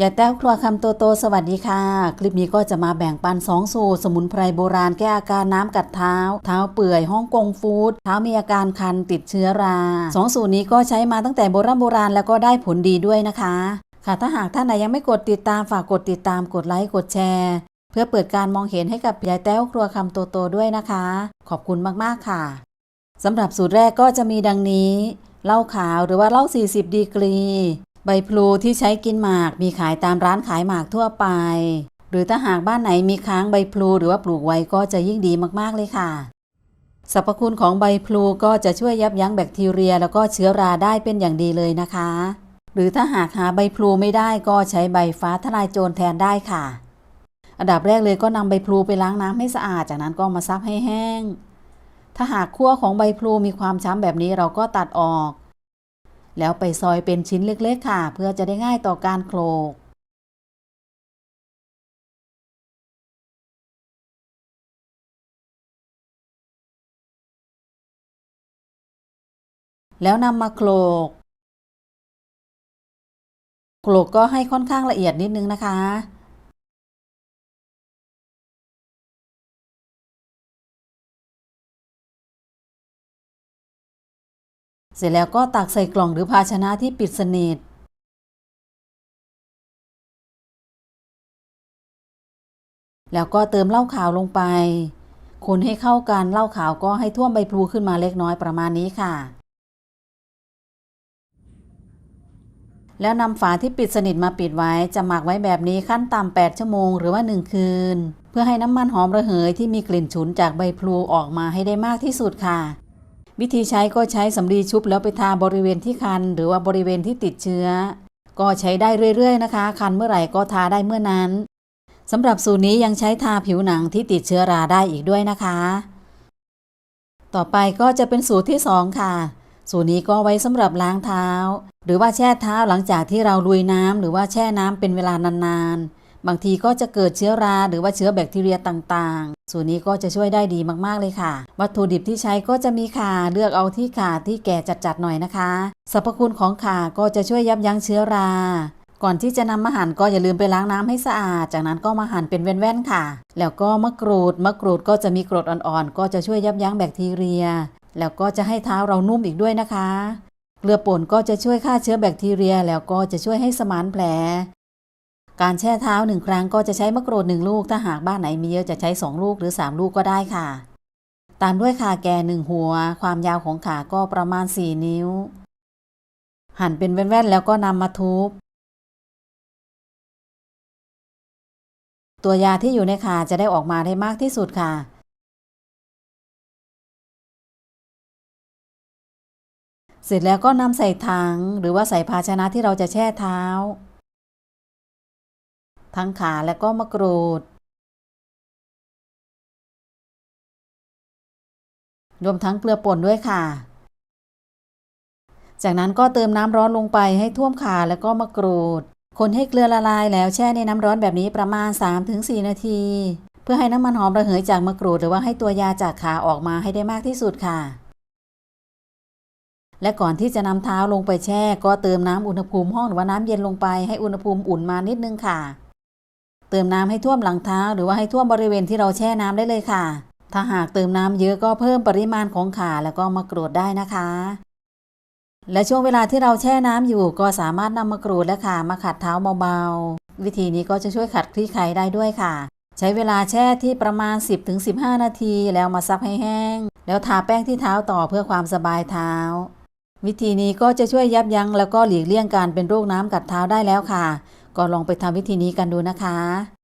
ยายแต้วครัวคำโตโตสวัสดีค่ะ คลิปนี้ก็จะมาแบ่งปันสองสูตร สมุนไพรโบราณแก้อาการน้ำกัดเท้า เท้าเปื่อยฮ่องกงฟูดเท้ามีอาการคันติดเชื้อราสองสูตรนี้ก็ใช้มาตั้งแต่โบราณโบราณแล้วก็ได้ผลดีด้วยนะคะ ค่ะถ้าหากท่านไหนยังไม่กดติดตามฝากกดติดตามกดไลค์กดแชร์ เพื่อเปิดการมองเห็นให้กับยายแต้วครัวคำโตโตด้วยนะคะ ขอบคุณมากๆค่ะสำหรับสูตรแรกก็จะมีดังนี้เหล้าขาวหรือว่าเหล้า40 ดีกรี ใบพลูที่ใช้กินหมากมีขายตามร้านขายหมากทั่วไป หรือถ้าหากบ้านไหนมีค้างใบพลูหรือว่าปลูกไว้ก็จะยิ่งดีมากๆเลยค่ะสรรพคุณของใบพลูก็จะช่วยยับยั้งแบคทีเรีย แล้วก็เชื้อราได้เป็นอย่างดีเลยนะคะ หรือถ้าหากหาใบพลูไม่ได้ก็ใช้ใบฟ้าทลายโจรแทนได้ค่ะ อันดับแรกเลยก็นำใบพลูไปล้างน้ำให้สะอาด จากนั้นก็มาซักให้แห้ง ถ้าหากขั้วของใบพลูมีความช้ำแบบนี้เราก็ตัดออก แล้วไปซอยเป็นชิ้นเล็กๆค่ะ เพื่อจะได้ง่ายต่อการโขลกแล้วนำมาโขลก โขลกก็ให้ค่อนข้างละเอียดนิดนึงนะคะ เสร็จแล้วก็ตักใส่กล่องหรือภาชนะที่ปิดสนิทแล้วก็เติมเหล้าขาวลงไป คนให้เข้ากันเหล้าขาวก็ให้ท่วมใบพลูขึ้นมาเล็กน้อยประมาณนี้ค่ะ แล้วนำฝาที่ปิดสนิทมาปิดไว้จะหมักไว้แบบนี้ขั้นต่ำ8ชั่วโมงหรือว่า 1 คืน เพื่อให้น้ำมันหอมระเหยที่มีกลิ่นฉุนจากใบพลูออกมาให้ได้มากที่สุดค่ะ วิธีใช้ก็ใช้สำลีชุบแล้วไปทาบริเวณที่คัน หรือว่าบริเวณที่ติดเชื้อ ก็ใช้ได้เรื่อยๆนะคะ คันเมื่อไหร่ก็ทาได้เมื่อนั้นสำหรับสูตรนี้ยังใช้ทาผิวหนังที่ติดเชื้อราได้อีกด้วยนะคะ ต่อไปก็จะเป็นสูตรที่ 2 ค่ะ สูตรนี้ก็ไว้สำหรับล้างเท้า หรือว่าแช่เท้าหลังจากที่เราลุยน้ำหรือว่าแช่น้ำเป็นเวลานานๆ บางทีก็จะเกิดเชื้อราหรือว่าเชื้อแบคทีเรียต่างๆ สูตรนี้ก็จะช่วยได้ดีมากๆเลยค่ะ วัตถุดิบที่ใช้ก็จะมีข่าเลือกเอาที่ข่าที่แก่จัดๆหน่อยนะคะสรรพคุณของข่าก็จะช่วยยับยั้งเชื้อราก่อนที่จะนำมาหั่นก็อย่าลืมไปล้างน้ำให้สะอาด จากนั้นก็มาหั่นเป็นแว่นๆค่ะ แล้วก็มะกรูด มะกรูดก็จะมีกรดอ่อนๆ ก็จะช่วยยับยั้งแบคทีเรีย แล้วก็จะให้เท้าเรานุ่มอีกด้วยนะคะ เกลือป่นก็จะช่วยฆ่าเชื้อแบคทีเรีย แล้วก็จะช่วยให้สมานแผล การแช่เท้าหนึ่งครั้งก็จะใช้มะกรูดหนึ่งลูก ถ้าหากบ้านไหนมีเยอะจะใช้สองลูกหรือสามลูกก็ได้ค่ะ ตามด้วยขาแก่หนึ่งหัว ความยาวของขาก็ประมาณสี่นิ้ว หั่นเป็นแว่นๆแล้วก็นำมาทุบ ตัวยาที่อยู่ในขาจะได้ออกมาได้มากที่สุดค่ะเสร็จแล้วก็นำใส่ถังหรือว่าใส่ภาชนะที่เราจะแช่เท้า ทั้งขาและก็มะกรูด รวมทั้งเกลือป่นด้วยค่ะ จากนั้นก็เติมน้ำร้อนลงไปให้ท่วมขาแล้วก็มะกรูด คนให้เกลือละลายแล้วแช่ในน้ำร้อนแบบนี้ประมาณ 3-4 นาที เพื่อให้น้ำมันหอมระเหยจากมะกรูด หรือว่าให้ตัวยาจากขาออกมาให้ได้มากที่สุดค่ะและก่อนที่จะนำเท้าลงไปแช่ ก็เติมน้ำอุณหภูมิห้องหรือว่าน้ำเย็นลงไปให้อุณหภูมิอุ่นมานิดนึงค่ะ เติมน้ำให้ท่วมหลังเท้า หรือว่าให้ท่วมบริเวณที่เราแช่น้ำได้เลยค่ะ ถ้าหากเติมน้ำเยอะก็เพิ่มปริมาณของขาแล้วก็มะกรูดได้นะคะ และช่วงเวลาที่เราแช่น้ำอยู่ก็สามารถนำมะกรูดและขามาขัดเท้าเบาๆ วิธีนี้ก็จะช่วยขัดคลี่ไขได้ด้วยค่ะ ใช้เวลาแช่ที่ประมาณ 10-15 นาที แล้วมาซับให้แห้ง แล้วทาแป้งที่เท้าต่อเพื่อความสบายเท้าวิธีนี้ก็จะช่วยยับยั้งแล้วก็หลีกเลี่ยงการเป็นโรคน้ำกัดเท้าได้แล้วค่ะ ก็ลองไปทำวิธีนี้กันดูนะคะ